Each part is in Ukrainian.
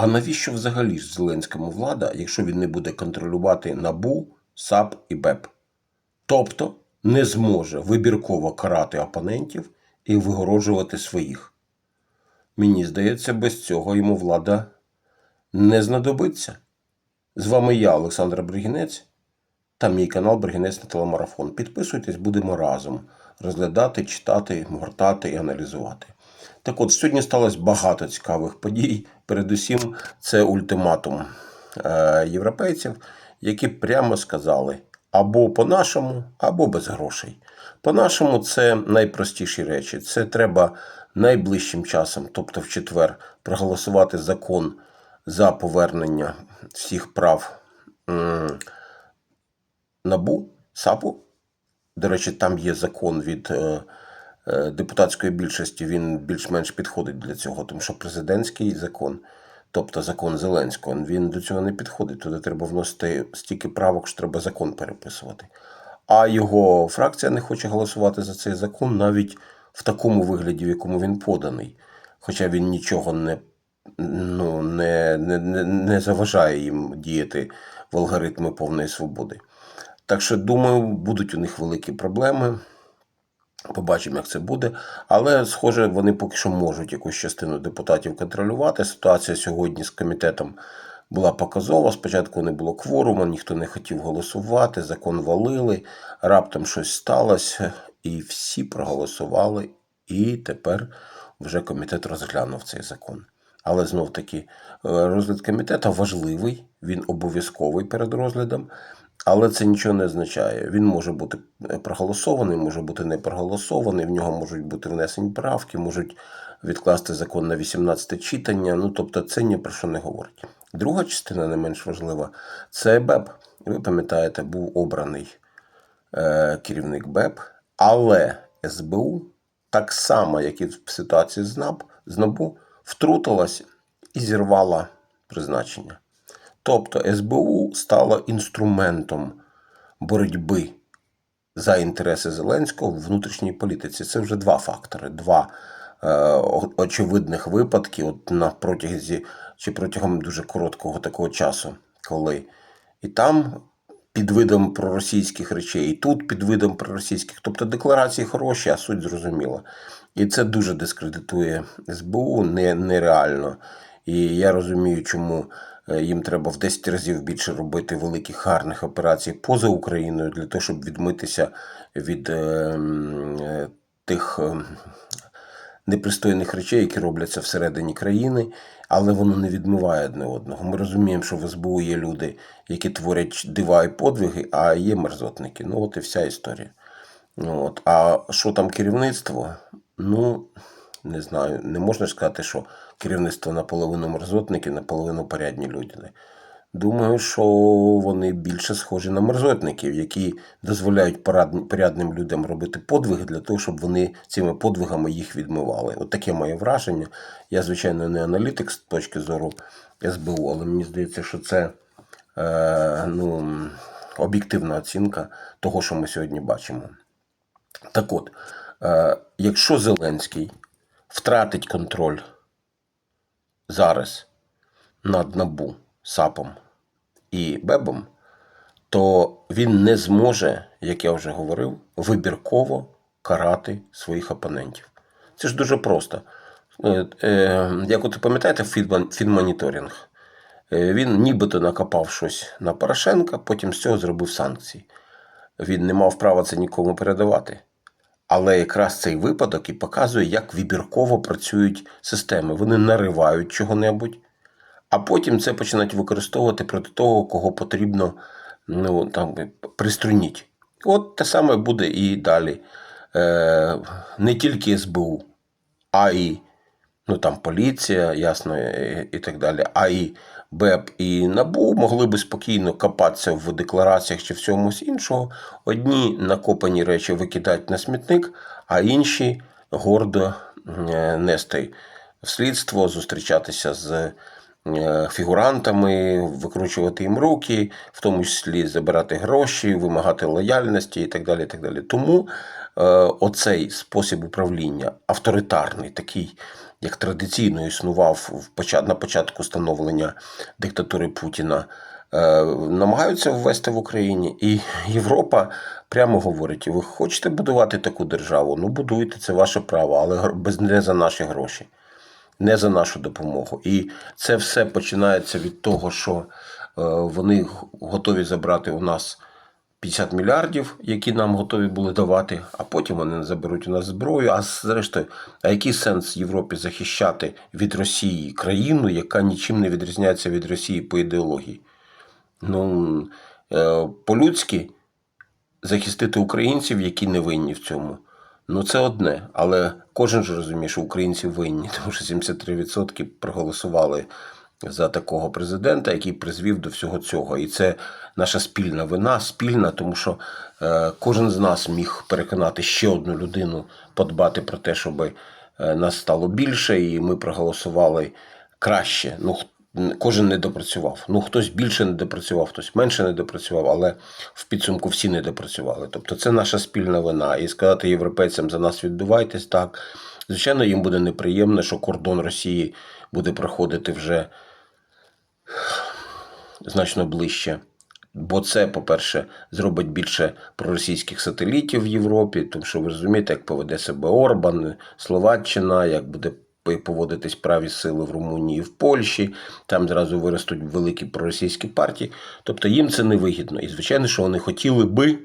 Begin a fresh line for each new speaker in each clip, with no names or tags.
А навіщо взагалі ж Зеленському влада, якщо він не буде контролювати НАБУ, САП і БЕП? Тобто не зможе вибірково карати опонентів і вигороджувати своїх. Мені здається, без цього йому влада не знадобиться. З вами я, Олександр Бригінець, та мій канал Бригінець на телемарафон. Підписуйтесь, будемо разом розглядати, читати, гортати і аналізувати. Так от, сьогодні сталося багато цікавих подій. Передусім, це ультиматум е, європейців, які прямо сказали або по-нашому, або без грошей. По-нашому, це найпростіші речі. Це треба найближчим часом, тобто в четвер, проголосувати закон за повернення всіх прав НАБУ, САПу. До речі, там є закон від е, депутатської більшості, він більш-менш підходить для цього, тому що президентський закон, тобто закон Зеленського, він до цього не підходить. Туди треба вносити стільки правок, що треба закон переписувати. А його фракція не хоче голосувати за цей закон навіть в такому вигляді, в якому він поданий. Хоча він нічого не, ну, не, не, не, не заважає їм діяти в алгоритми повної свободи. Так що, думаю, будуть у них великі проблеми. Побачимо, як це буде. Але, схоже, вони поки що можуть якусь частину депутатів контролювати. Ситуація сьогодні з комітетом була показова. Спочатку не було кворуму, ніхто не хотів голосувати, закон валили, раптом щось сталося, і всі проголосували. І тепер вже комітет розглянув цей закон. Але знов таки, е, розгляд комітету важливий, він обов'язковий перед розглядом. Але це нічого не означає. Він може бути е, проголосований, може бути не проголосований, в нього можуть бути внесені правки, можуть відкласти закон на 18 читання. Ну тобто це ні про що не говорить. Друга частина, не менш важлива, це БЕП. Ви пам'ятаєте, був обраний е, керівник БЕП, але СБУ, так само, як і в ситуації з НАБ, з НАБУ, втрутилась і зірвала призначення. Тобто СБУ стало інструментом боротьби за інтереси Зеленського в внутрішній політиці. Це вже два фактори, два е, очевидних випадки от на протязі чи протягом дуже короткого такого часу, коли і там під видом проросійських речей, і тут під видом проросійських. Тобто декларації хороші, а суть зрозуміла. І це дуже дискредитує СБУ не, нереально. І я розумію, чому їм треба в 10 разів більше робити великих гарних операцій поза Україною для того, щоб відмитися від е, е, тих е, непристойних речей, які робляться всередині країни, але воно не відмиває одне одного. Ми розуміємо, що в СБУ є люди, які творять дива і подвиги, а є мерзотники. Ну, от і вся історія. От. А що там керівництво? Ну, не знаю, не можна ж сказати, що керівництво наполовину мерзотники, наполовину порядні люди. Думаю, що вони більше схожі на мерзотників, які дозволяють порядним людям робити подвиги для того, щоб вони цими подвигами їх відмивали. От таке моє враження. Я, звичайно, не аналітик з точки зору СБУ, але мені здається, що це е, ну, об'єктивна оцінка того, що ми сьогодні бачимо. Так от, е, якщо Зеленський втратить контроль зараз над НАБУ, САПом і БЕБом, то він не зможе, як я вже говорив, вибірково карати своїх опонентів. Це ж дуже просто. Е, е, Як от пам'ятаєте, фінмоніторинг? Е, Він нібито накопав щось на Порошенка, потім з цього зробив санкції. Він не мав права це нікому передавати. Але якраз цей випадок і показує, як вибірково працюють системи. Вони наривають чого-небудь, а потім це починають використовувати проти того, кого потрібно ну, там, приструніть. От те саме буде і далі. Е, не тільки СБУ, а і ну, там, поліція, ясно, і, і так далі, а і БЕП і НАБУ могли би спокійно копатися в деклараціях чи в чомусь іншого. Одні накопані речі викидають на смітник, а інші гордо е, нести в слідство, зустрічатися з фігурантами, викручувати їм руки, в тому числі забирати гроші, вимагати лояльності і так далі. І так далі. Тому е, оцей спосіб управління авторитарний, такий як традиційно існував на початку становлення диктатури Путіна, е, намагаються ввести в Україні. І Європа прямо говорить: ви хочете будувати таку державу? Ну будуйте, це ваше право, але без не за наші гроші не за нашу допомогу. І це все починається від того, що е, вони готові забрати у нас 50 мільярдів, які нам готові були давати, а потім вони заберуть у нас зброю. А зрештою, а який сенс Європі захищати від Росії країну, яка нічим не відрізняється від Росії по ідеології? Ну, е, по-людськи захистити українців, які не винні в цьому. Ну, це одне. Але кожен ж розуміє, що українці винні, тому що 73% проголосували за такого президента, який призвів до всього цього. І це наша спільна вина, спільна, тому що е, кожен з нас міг переконати ще одну людину подбати про те, щоб е, нас стало більше, і ми проголосували краще. Ну, кожен не допрацював. Ну, хтось більше не допрацював, хтось менше не допрацював, але в підсумку всі не допрацювали. Тобто це наша спільна вина. І сказати європейцям за нас відбувайтесь так. Звичайно, їм буде неприємно, що кордон Росії буде проходити вже значно ближче. Бо це, по-перше, зробить більше проросійських сателітів в Європі, тому що ви розумієте, як поведе себе Орбан, Словаччина, як буде поводитись праві сили в Румунії в Польщі, там зразу виростуть великі проросійські партії. Тобто їм це не вигідно. І звичайно, що вони хотіли би,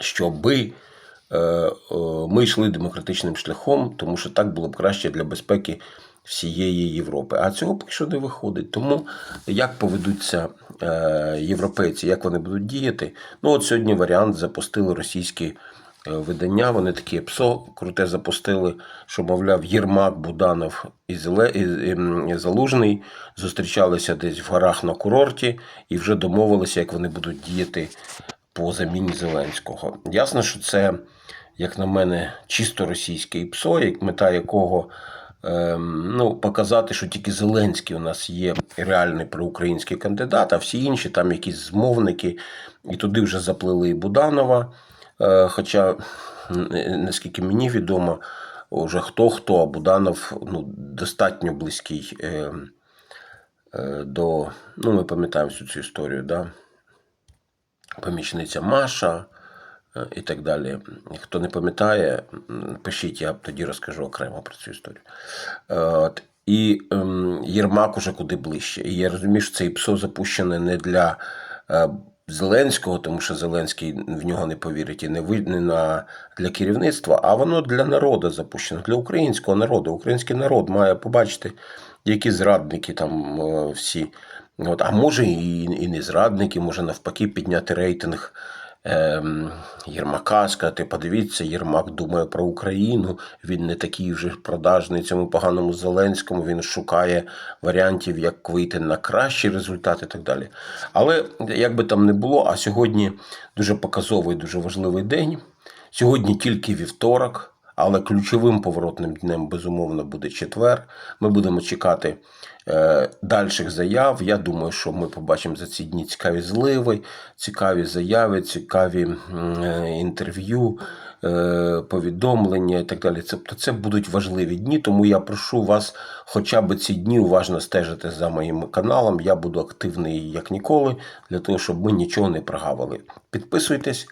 щоби е, е, ми йшли демократичним шляхом, тому що так було б краще для безпеки всієї Європи. А цього поки що не виходить. Тому як поведуться е, європейці, як вони будуть діяти? Ну, от сьогодні варіант запустили російські видання. Вони такі ПСО круте запустили, що, мовляв, Єрмак, Буданов і, Залужний зустрічалися десь в горах на курорті і вже домовилися, як вони будуть діяти по заміні Зеленського. Ясно, що це, як на мене, чисто російське ПСО, мета якого ем, ну, показати, що тільки Зеленський у нас є реальний проукраїнський кандидат, а всі інші там якісь змовники, і туди вже заплили і Буданова. Е, хоча, наскільки мені відомо, уже хто хто, а Буданов ну, достатньо близький е, е, до. Ну, ми пам'ятаємо всю цю історію, да? помічниця Маша е, і так далі. Хто не пам'ятає, пишіть, я тоді розкажу окремо про цю історію. Е, От. І ем, Єрмак уже куди ближче. І я розумію, що цей ПСО запущене не для е, Зеленського, тому що Зеленський в нього не повірить і не видно для керівництва, а воно для народу запущено, для українського народу. Український народ має побачити, які зрадники там е, всі. От, а може і, і не зрадники, може навпаки підняти рейтинг Єрмака, сказати, подивіться, Єрмак думає про Україну, він не такий вже продажний цьому поганому Зеленському, він шукає варіантів, як вийти на кращі результати і так далі. Але як би там не було, а сьогодні дуже показовий, дуже важливий день. Сьогодні тільки вівторок, але ключовим поворотним днем, безумовно, буде четвер. Ми будемо чекати е, дальших заяв. Я думаю, що ми побачимо за ці дні цікаві зливи, цікаві заяви, цікаві е, інтерв'ю, е, повідомлення і так далі. Тобто це будуть важливі дні, тому я прошу вас хоча б ці дні уважно стежити за моїм каналом. Я буду активний як ніколи, для того, щоб ми нічого не прогавили. Підписуйтесь.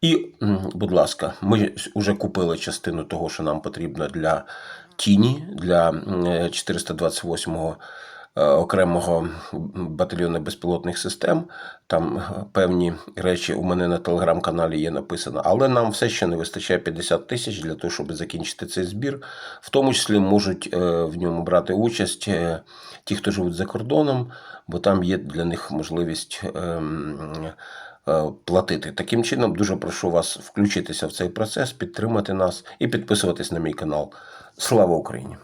І, будь ласка, ми вже купили частину того, що нам потрібно для тіні, для е, 428-го е, окремого батальйону безпілотних систем. Там е, певні речі у мене на телеграм-каналі є написано, але нам все ще не вистачає 50 тисяч для того, щоб закінчити цей збір. В тому числі можуть е, в ньому брати участь ті, хто живуть за кордоном, бо там є для них можливість. Е, платити. Таким чином, дуже прошу вас включитися в цей процес, підтримати нас і підписуватись на мій канал. Слава Україні!